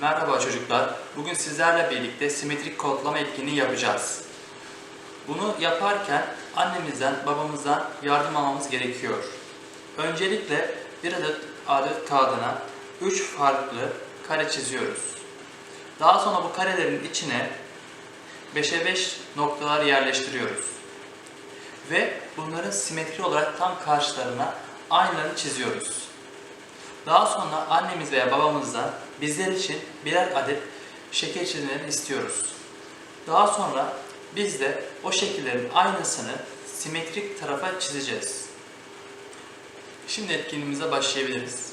Merhaba çocuklar. Bugün sizlerle birlikte simetrik kodlama etkinliği yapacağız. Bunu yaparken annemizden, babamızdan yardım almamız gerekiyor. Öncelikle bir adet adet kağıdına 3 farklı kare çiziyoruz. Daha sonra bu karelerin içine 5'e 5 noktalar yerleştiriyoruz. Ve bunların simetri olarak tam karşılarına aynılarını çiziyoruz. Daha sonra annemiz veya babamızdan bizler için birer adet şekil çizimlerini istiyoruz. Daha sonra biz de o şekillerin aynısını simetrik tarafa çizeceğiz. Şimdi etkinliğimize başlayabiliriz.